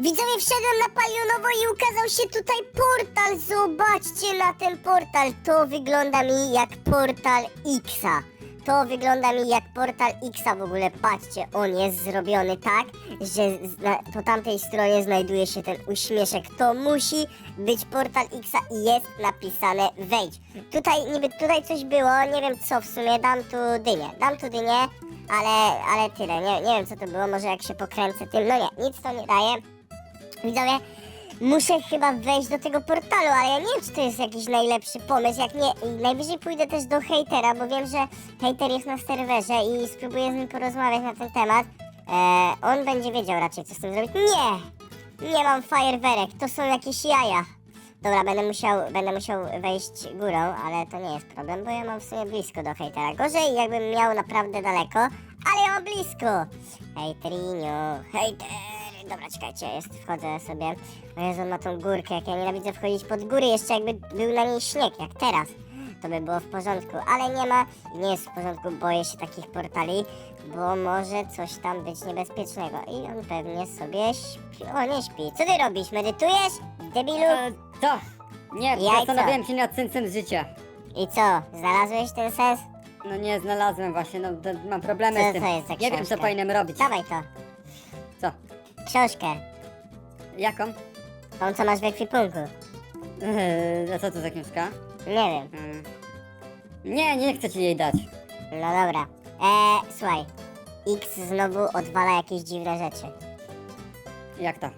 Widzowie, wszedłem na Palionowo i ukazał się tutaj portal. Zobaczcie na ten portal. To wygląda mi jak portal Xa. To wygląda mi jak portal Xa w ogóle. Patrzcie, on jest zrobiony tak, że po tamtej stronie znajduje się ten uśmieszek. To musi być portal Xa i jest napisane wejdź. Tutaj niby tutaj coś było, nie wiem co w sumie, dam tu dynię. Dam tu dynię, ale, ale tyle. Nie, nie wiem co to było, może jak się pokręcę tym. No nie, nic to nie daje. Widzowie, muszę chyba wejść do tego portalu, ale ja nie wiem, czy to jest jakiś najlepszy pomysł. Jak nie, najwyżej pójdę też do hejtera, bo wiem, że hejter jest na serwerze i spróbuję z nim porozmawiać na ten temat. E, on będzie wiedział raczej, co z tym zrobić. Nie! Nie mam fajerwerek, to są jakieś jaja. Dobra, będę musiał, będę musiał wejść górą, ale to nie jest problem, bo ja mam w sumie blisko do hejtera. Gorzej jakbym miał naprawdę daleko, ale ja mam blisko. Hejterinio, hejter. Dobra, czekajcie, jest, wchodzę sobie. O Jezu, on ma tą górkę, jak ja nienawidzę wchodzić pod góry, jeszcze jakby był na niej śnieg, jak teraz. To by było w porządku, ale nie ma i nie jest w porządku, boję się takich portali, bo może coś tam być niebezpiecznego. I on pewnie sobie śpi. O, nie śpi. Co ty robisz? Medytujesz? Debilu? E, co? Nie, Jajca. zastanawiałem się nad sensem życia. I co? Znalazłeś ten sens? No nie, znalazłem właśnie, no to mam problemy Co z tym. to jest za nie wiem, co książka? powinienem robić. Dawaj to. Co? Książkę. Jaką? Tą, co masz w ekwipunku. Eee, a co to za książka? Nie wiem. Mm. Nie, nie chcę ci jej dać. No dobra. Eee, słuchaj. X znowu odwala jakieś dziwne rzeczy. Jak to?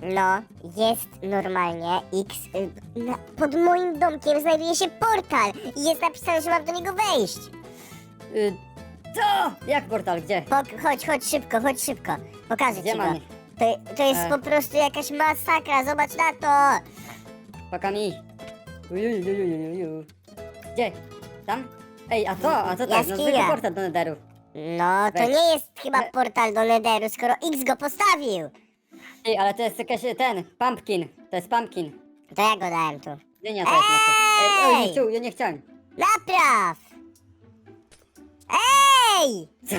No, jest normalnie X. Y, na, pod moim domkiem znajduje się portal i jest napisane, że mam do niego wejść. Y, co? Jak portal? Gdzie? Pok- chodź, chodź szybko, chodź szybko. Pokażę Gdzie ci go. mam? To, to jest E. po prostu jakaś masakra, zobacz na to. Paka mi. Ujujujujujuju. Gdzie? Tam? Ej, a co? A co to jest? No Jaskinia. zwykły portal do Netheru. No, to Weź. nie jest chyba We- portal do Netheru, skoro X go postawił. Ej, ale to jest jakaś e, ten, pumpkin. To jest pumpkin. To ja go dałem tu. Dynia to jest znaczy. Ej, oj, Ej! nie chciał, ja nie chciałem. Napraw! Ej! Co?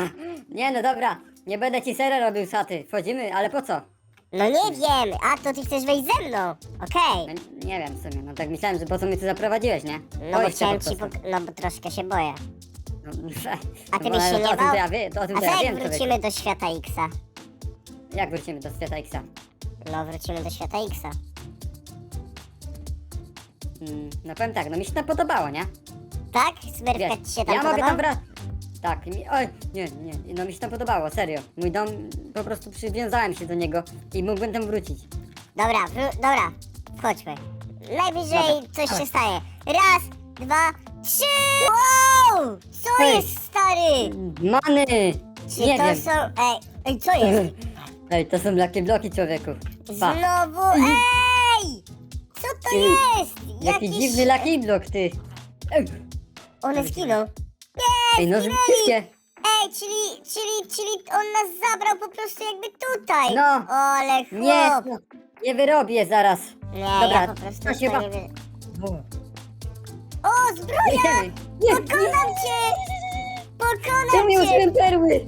Nie no dobra, nie będę ci serę robił saty. Wchodzimy, ale po co? No nie wiem, a to ty chcesz wejść ze mną. Okej. No, nie wiem w sumie, no tak myślałem, że po co mnie tu zaprowadziłeś, nie? No bo Boisz się chciałem po ci prostu. pok- No bo troszkę się boję. No, A ty no, byś się nie o tym bał? to ja wie, to o tym A to co ja jak wiem, człowieku. wrócimy do świata Xa? Jak wrócimy do świata Xa? No wrócimy do świata Xa. Mm, no powiem tak, no mi się to podobało, nie? Tak? Wiesz, ci się tam ja mogę podobał? tam brać. Tak, mi, oj, nie, nie, no mi się to podobało, serio. Mój dom, po prostu przywiązałem się do niego i mógłbym tam wrócić. Dobra, wró- dobra, wchodźmy. Najwyżej Dobra, coś się staje. Raz, dwa, trzy! Wow! Co Hej. jest, stary? Many! Czy nie to wiem. są... Ej, ej, co jest? Ej, to są takie bloki, człowieku. Pa. Znowu, ej! Co to Ty, jest? Jaki dziwny lucky block, ty. Ej, One zginą. Ej no wszystkie. Ej, czyli, czyli, czyli on nas zabrał po prostu jakby tutaj. No. Ale chłop. Nie, no, nie wyrobię zaraz. Nie, Dobra, ja po prostu to się nie wy... O, O, zbroja! Jedziemy. Nie, nie. Pokonam cię! Czemu Pokonam nie cię! użyłem perły?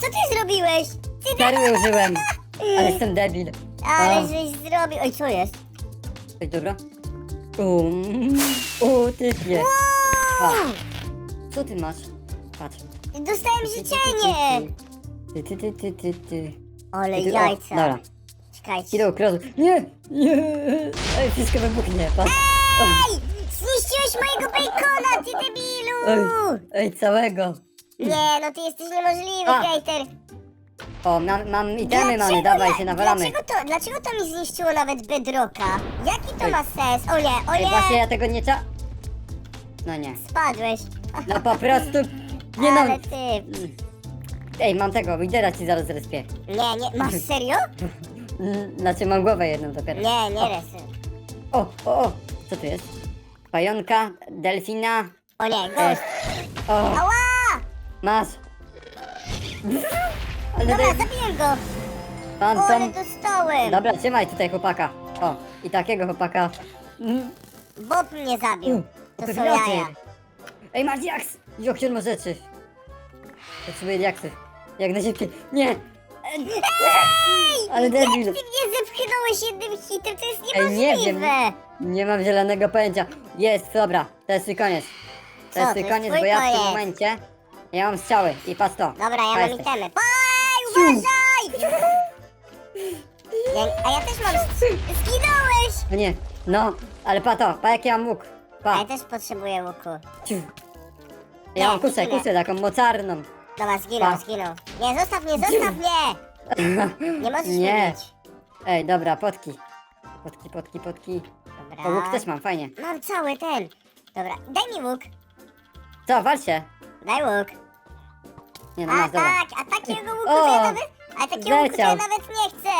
Co ty zrobiłeś? Ty Perły użyłem. Ale jestem debil. Ale A. żeś zrobił... Oj, co jest? Ej, dobra. Um, o, typie. Wow! Co ty masz? Patrz. Dostałem życzenie! Ty, ty, ty, ty, ty, ty. Ale Ty, o, jajca. Dobra. Czekajcie. Nie, nie. Ej, wszystko wybuchnie, patrz. Ej! Zniszczyłeś mojego bacona, ty debilu! Ej, ej, całego. Nie, no ty jesteś niemożliwy, A. hejter. O, mam, mam itemy, mamy, dawaj się nawalamy. Dlaczego to, dlaczego to mi zniszczyło nawet bedrocka? Jaki to Ej. ma sens? O nie, o Ej, nie! właśnie ja tego nie cza... No nie. Spadłeś. No po prostu... Nie no. Ale ty... Ej, mam tego, lidera ci zaraz respię. Nie, nie, masz serio? Mm, Znaczy mam głowę jedną dopiero. Nie, nie resy. O, o, o. Co tu jest? Pająka, delfina. O nie, E, gość. o, Ała! masz. Ale Dobra, jest zabiję go. O, ale fantom. dostałem. Dobra, trzymaj tutaj chłopaka. O, i takiego chłopaka. Bob mnie zabił. To są jaja. Ej, masz diaks! Jak się ma rzeczy. Potrzebuję diaksów. Jak najszybciej. Nie! Ale debil. Ty mnie zepchnąłeś jednym hitem, to jest Ej, nie niemożliwe. wiem. Nie mam zielonego pojęcia. Jest, dobra, to jest twój koniec. To Co, jest to jest koniec, twój bo ja w tym koniec. momencie. Ja mam strzały i patrz to. Dobra, ja To mam jesteś. itemy. Ej, uważaj! Ja, a ja też mam... Zginąłeś! No nie, no, ale pa to, pa jaki mam łuk. A Pa, ja też potrzebuję łuku. ciu. Nie, Ja mam kusę, zginę. kusę taką mocarną. Dobra, zginął, Pa. zginął. Nie, zostaw mnie, zostaw mnie! Nie możesz Nie. mnie bić. Ej, dobra, potki. Potki, potki, potki. Dobra. O, łuk też mam, fajnie. Mam cały ten. Dobra, daj mi łuk. Co, wal się. Daj łuk. Nie no, A masz, dobra. tak, a takiego łuku O, to ja nawet... A takiego łuku to ja zleciał. nawet nie chcę.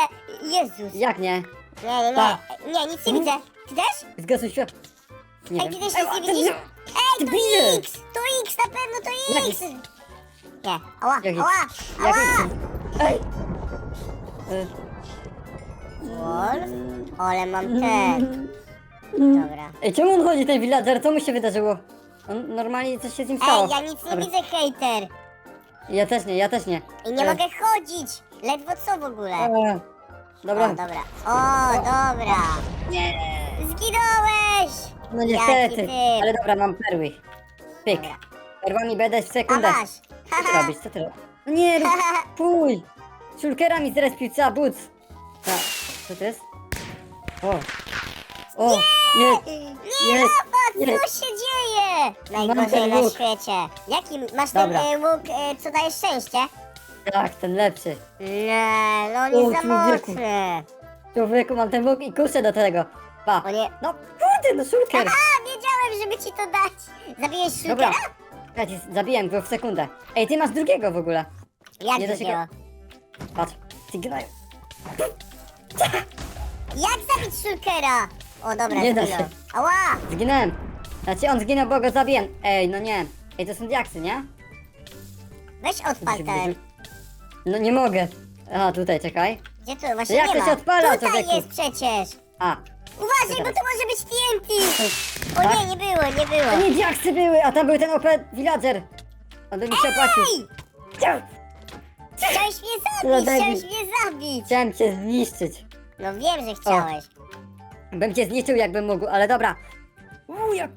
Jezus. Jak nie? Nie, nie, nie. Pa. Nie, nic nie widzę. Ty też? Zgasuj świat. Nie Ej, ty wiem. też nic nie widzisz? Ej, to bije. X! To X, na pewno to Jak X! X? Nie, ała, Jak ała, Jak ała! Ej. Y, Wolf? Ale mam ten. Dobra. Ej, czemu on chodzi, ten villager? Co mu się wydarzyło? On normalnie coś się z nim stało. Ej, ja nic nie Dobra. widzę, hejter! Ja też nie, ja też nie. I nie mogę chodzić! Ledwo co w ogóle? e, Dobra. O, dobra. O, dobra. Nie. Zginąłeś! No Jaki niestety. typ. Ale dobra, mam perły. Pyk. Dobra. Perłami będę w A sekundę. masz! Co ty robisz? Co ty robisz? No nie, rób- pój! Szulkera mi zrespił, co buc. Co? Co to jest? O! O! Nie! Nie, Jest, Rafa, jest. co się dzieje? Najgorzej ten na łuk. świecie. Jaki masz ten Dobra. e, łuk, e, co daje szczęście? Tak, ten lepszy. Nie, no O, jest za człowieku. mocny. Człowieku, mam ten łuk i kuszę do tego. Pa! O nie. No kurde, no szulker! A, wiedziałem, żeby ci to dać. Zabiłeś Dobra. szulkera? Ja ci zabiłem go w sekundę. Ej, ty masz drugiego w ogóle. Jak Nie da się drugiego? Patrz, ty gnają. Jak zabić szulkera? O, dobra, Nie da zginął. się. Ała! Zginąłem. Znaczy on zginął, bo go zabiłem. Ej, no nie. Ej, to są diaksy, nie? Weź odpal ten. No nie mogę. Aha, tutaj, czekaj. Gdzie tu? Właśnie Jak nie to ma. się odpala, Tutaj człowieku? jest przecież. A. Uważaj, bo to może być TNT. O Tak? nie, nie było, nie To było. nie diaksy były, a tam był ten OP villager. On by mi się opłacił. Ej! Chciałeś mnie No, zabić, debil. chciałeś mnie zabić. Chciałem cię zniszczyć. No wiem, że chciałeś. Bym cię zniszczył jakbym mógł, ale dobra. Uuu, jak...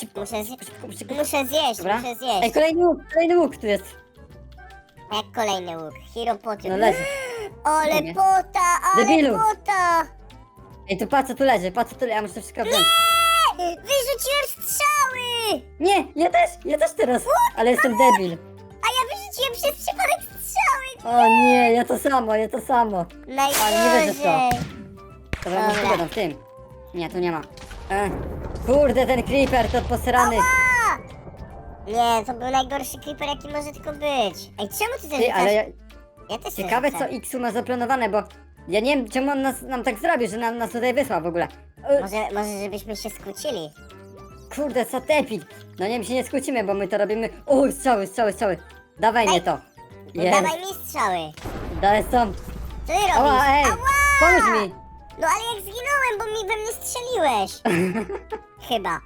Szybko, Muszę, zje- szybko, szybko. muszę zjeść, Dobra. muszę Ej, zjeść. kolejny łuk, kolejny łuk tu jest. Jak kolejny łuk? Hero Potion. No leży. Ale Nie. pota, ale Debilu. pota. Ej, tu patrz co tu leży, patrz co tu leży, ja muszę to wszystko wziąć. Nie! Wyrzuciłem strzały! Nie, ja też, ja też teraz, ale jestem debil. A ja wyrzuciłem przez przypadek strzały! O nie, ja to samo, ja to samo. wierzę w to. Najgorzej! Dobra, w tym. Nie, tu nie ma. E, kurde, ten creeper to posrany. A! Nie, to był najgorszy creeper jaki może tylko być. Ej, czemu ty Ty, zerzucasz? ale ja, Ja też ciekawe co. Xu ma zaplanowane, bo ja nie wiem czemu on nas, nam tak zrobił, że nam, nas tutaj wysłał w ogóle. E, Może, może żebyśmy się skłócili. Kurde, co debil. No nie, my się nie skłócimy, bo my to robimy... O, strzały, strzały, strzały. Dawaj mnie to. No Jest, dawaj mi strzały. daj stąd. Co ty robisz? Ała, ej, pomóż mi. No ale jak zginąłem, bo mi we mnie strzeliłeś. Chyba.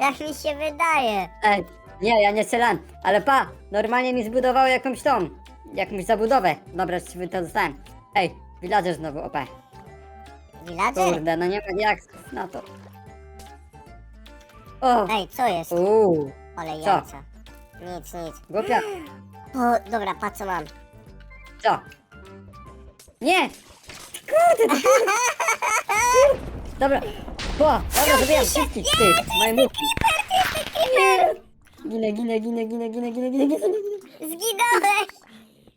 jak mi się wydaje. Ej, nie, ja nie strzelam, ale pa, normalnie mi zbudowało jakąś tą, jakąś zabudowę. Dobra, to dostałem. Ej, villager znowu, OP. Villager? Kurde, no nie ma jak na to. O, Ej, co jest? uuu, Ale Co? jajca. Nic, nic. głupia, O, dobra, patrz co mam. co? Nie! Kurde, to Dobra, po, dobra, zabijam wszystkich tych, moje muki. Nie! Ginę, ginę, ginę, ginę, ginę, ginę, ginę, ginę, ginę. Zginąłeś!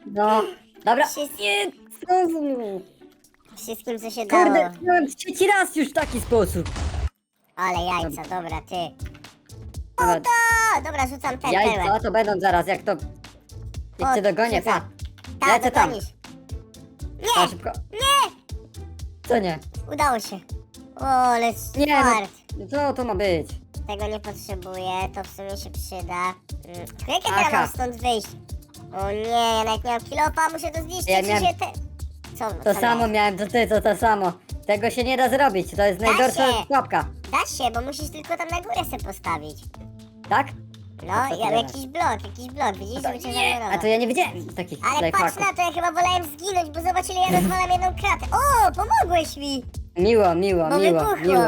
No, dobra. Wszyscy- Nie, znowu. Wszystkim co się dało. Kurde, miałem trzeci raz już w taki sposób. Ale jajca, dobra, ty. Dobra, dobra, rzucam ten jajca pełen. to będą zaraz, jak to... Jak O, cię dogonię, rzucam. pa. Tak, Lecę tam. dogonisz. Pa, Nie, szybko. nie! Co nie? Udało się. O, ale Nie, smart. no, co to ma być? Tego nie potrzebuję, to w sumie się przyda. Mm. Tylko jak ja Aha. teraz mam stąd wyjść? O nie, ja nawet nie mam kilofa, muszę to zniszczyć Ja i miałem- się te... Co, To samo miałem, to ty, to to samo. Tego się nie da zrobić, to jest najgorsza się. pułapka. Da się, bo musisz tylko tam na górę se postawić. Tak? No, A co ty ja, gadasz? jakiś blok, jakiś blok, widzisz, żeby cię a to ja nie wiedziałem takich Ale patrz lifehacków. na to, ja chyba wolałem zginąć, bo zobaczyli, ja rozwalam jedną kratę. O, pomogłeś mi! Miło, miło, Bo miło, wybuchło. miło.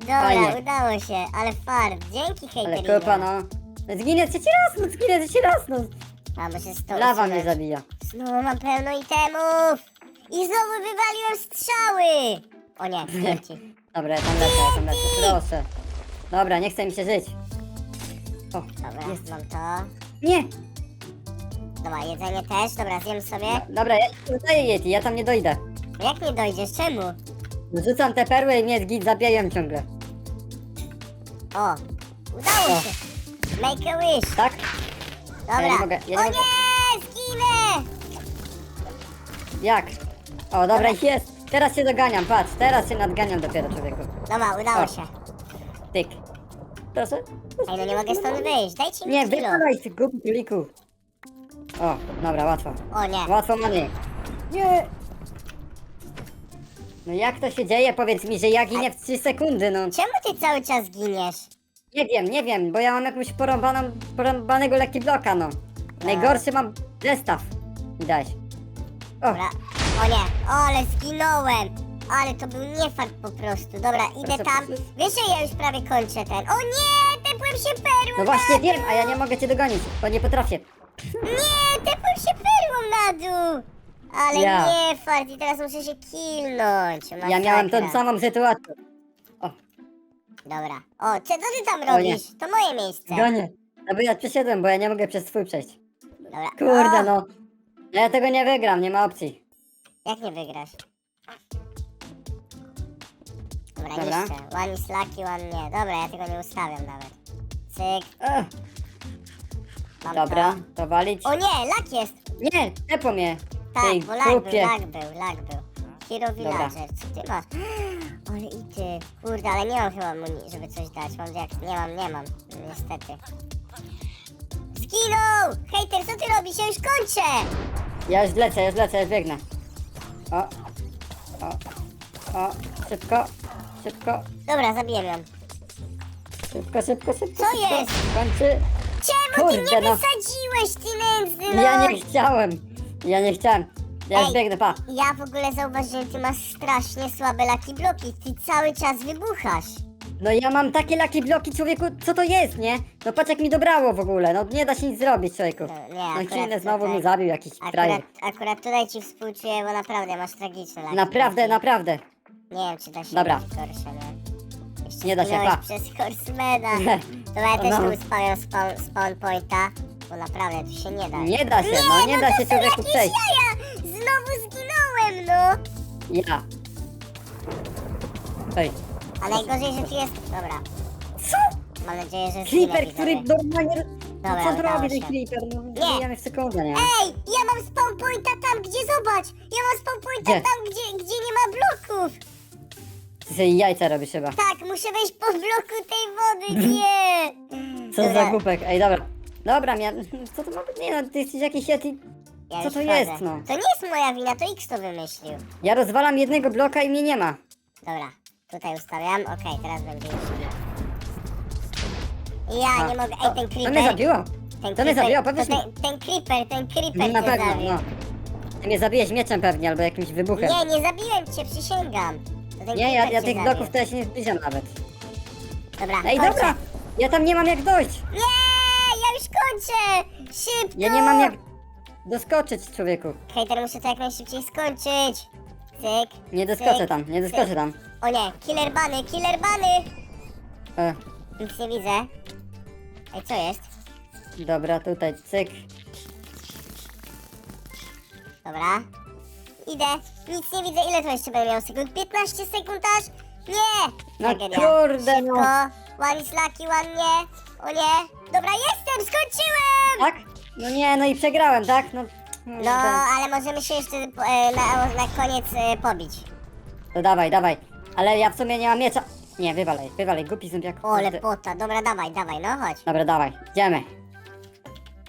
Dobra, Fajnie. udało się, ale fart. Dzięki, Ale hejterinie. kopa, no. Zginę trzeci raz, no zginę trzeci raz, no. A, bo się Lawa mnie usunąć. zabija. Znowu mam pełno itemów! I znowu wywaliłem strzały! O nie, zdjęci. Dobra, ja tam lecę, ja tam lecę, proszę. Dobra, nie chce mi się żyć. O, Dobra, jest. mam to. Nie! Dobra, jedzenie też, dobra, zjem sobie. Dobra, ja nie dodaję Yeti, ja tam nie dojdę. Jak nie dojdziesz, czemu? Rzucam te perły i mnie zgid zabijają ciągle. O, udało O. się. Make a wish. Tak? Dobra. Ja nie mogę, ja nie o mogę. nie, zginę! Jak? O, dobra, jest. Teraz się doganiam, patrz, teraz się nadganiam dopiero człowieku. Dobra, udało O. się. Tyk. Proszę. Ej, no nie mogę stąd wyjść, dajcie mi Nie, kilo. wypadaj ty głupi króliku. O, dobra, łatwo. O nie. Łatwo money. Nie. No jak to się dzieje? Powiedz mi, że ja ginę w 3 sekundy, no. Czemu ty cały czas giniesz? Nie wiem, nie wiem, bo ja mam jakąś porąbaną, porąbanego Lucky Bloka, no. Najgorszy mam zestaw. Widać. O, Dobra. O nie, ale zginąłem. Ale to był niefart po prostu. Dobra, idę tam. Wiesz, że ja już prawie kończę ten. O nie, tepłem się perłą no właśnie na wiem, dół. a ja nie mogę cię dogonić, bo nie potrafię. Nie, tepłem się perłą na dół. Ale Ja. nie fart i teraz muszę się kilnąć. Ja miałem tą samą sytuację. Dobra. O, co, co ty tam O nie. robisz? To moje miejsce. gonię. No bo ja przeszedłem, bo ja nie mogę przez swój przejść. Dobra. Kurde, o, no. Ja tego nie wygram, nie ma opcji. Jak nie wygrasz? Dobra, Dobra. niszczę. One is lucky, one nie. Dobra, ja tego nie ustawiam nawet. Cyk, Ech, mam dobra, to. to walić. O nie, lak jest! Nie, tepło mnie. Tak, Tej bo lag był, grupie. lag był, lag był. Hero Villager, co ty masz? Ale i ty. Kurde, ale nie mam chyba mu, ni- żeby coś dać. Mam jak, nie mam, nie mam. Niestety. Zginął! Hejter, co ty robisz? Ja już kończę! Ja już lecę, już lecę, już biegnę. O, o, o, szybko, szybko, Dobra, zabiję ją. szybko, szybko, szybko. Co szybko. jest? Kończy. Czemu ty Kurde, mnie no. wysadziłeś, ty nędzny, no? Ja nie chciałem, ja nie chciałem. Ja już Ej. biegnę, pa. Ja w ogóle zauważyłem, ty masz strasznie słabe laki bloki. Ty cały czas wybuchasz. No ja mam takie laki bloki, człowieku, co to jest, nie? No patrz jak mi dobrało w ogóle, no nie da się nic zrobić, człowieku. No, nie, No akurat znowu tutaj- mnie zabił, jakiś frajer. Akurat, akurat tutaj ci współczuję, bo naprawdę masz tragiczne laki Naprawdę, naprawdę. Nie wiem, czy da się Dobra. robić gorsze, no. Jeszcze Nie da się, pa. przez horsemana. To ja też No. tu spawiam spawn, spawn pointa, bo naprawdę tu się nie da. Nie da się, no nie da to się człowieku przejść. jaja! Znowu zginąłem, no! Ja. Ej, A najgorzej, że tu jest... Dobra, co? mam nadzieję, że zginę, Creeper, który normalnie... Dobra, co udało zrobi ten się. Creeper? No zabijamy w sekundę, nie? Ej, ja mam spawn pointa tam, gdzie zobacz! Ja mam spawn pointa Gdzie? tam, gdzie, gdzie nie ma bloków! Ty sobie jajca robisz chyba. Tak, muszę wejść po bloku tej wody, nie! Co Dobra, za głupek, ej dobra. Dobra, mia... co to ma być? Nie no, ty jesteś jakiś Yeti. ja co już to wchodzę. jest, no? To nie jest moja wina, to X to wymyślił. Ja rozwalam jednego bloka i mnie nie ma. Dobra, tutaj ustawiam, okej, teraz będzie już git. Ja nie mogę, ej ten To creeper... mnie zabiło. ten to mnie zabiło, to powiedz mi. ten, ten creeper, ten creeper Na cię pewno, zabił. no. Ty mnie zabijesz mieczem pewnie, albo jakimś wybuchem. Nie, nie zabiłem cię, przysięgam. To ten Nie, ja, creeper ja cię tych zabił. się nie zbliżam nawet. Dobra, Ej, kończę. dobra! Ja tam nie mam jak dojść! Nie, ja już kończę! Szybko! Ja nie mam jak doskoczyć, człowieku. Hejter, muszę to jak najszybciej skończyć. Cyk. Nie doskoczę cyk, tam, nie doskoczę cyk. tam. O nie, killer bany, killer bany! E, Nic nie widzę. Ej, co jest? dobra, tutaj, cyk. Dobra. Idę. Nic nie widzę. Ile to jeszcze będę miał sekund? 15 sekund aż? Nie! No Tragedia. kurde, no. One is lucky, one nie. O nie. Dobra, jestem! Skończyłem! Tak? No nie, no i przegrałem, tak? No, No, ale możemy się jeszcze e, na, na koniec e, pobić. To dawaj, dawaj. Ale ja w sumie nie mam miecza. Nie, wywalej, wywalej, głupi zombiak. O, ale pota. Dobra, dawaj, dawaj, no chodź. Dobra, dawaj, idziemy.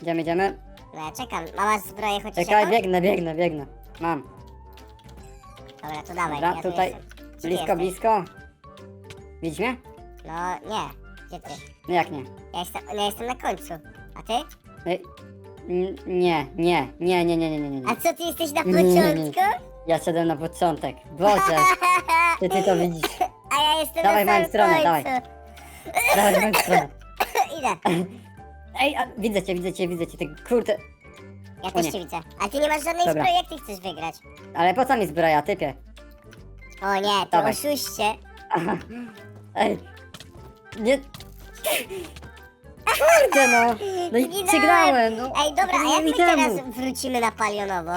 Idziemy, idziemy. No ja czekam. A masz zbroję chociaż Czekaj, jakąś? biegnę, biegnę, biegnę. Mam. Dobra, to dawaj. Dobra, ja tu tutaj jestem. Gdzie blisko, jesteś? blisko. Widzisz mnie? No, nie. Gdzie ty? No jak nie? Ja jestem, ja jestem na końcu. A ty? Ej, n- Nie, nie, nie, nie, nie, nie, nie, nie. A co, ty jesteś na Nie, nie, nie, początku? Ja szedłem na początek. Boże, ty, ty to widzisz. A ja jestem Dawaj na moją samym stronę, końcu. dawaj. Dawaj, w moją stronę. Idę. Ej, a, widzę cię, widzę cię, widzę cię, ty kurde. Ja O też nie. cię widzę. A ty nie masz żadnej Dobra. zbroi, jak ty chcesz wygrać? Ale po co mi zbroja, typie? O nie, to Dawaj. oszuście. Ej, nie... Kurde no, no i Zginąłem. przegrałem, no. Ej, dobra, a jak my teraz wrócimy na palionowo?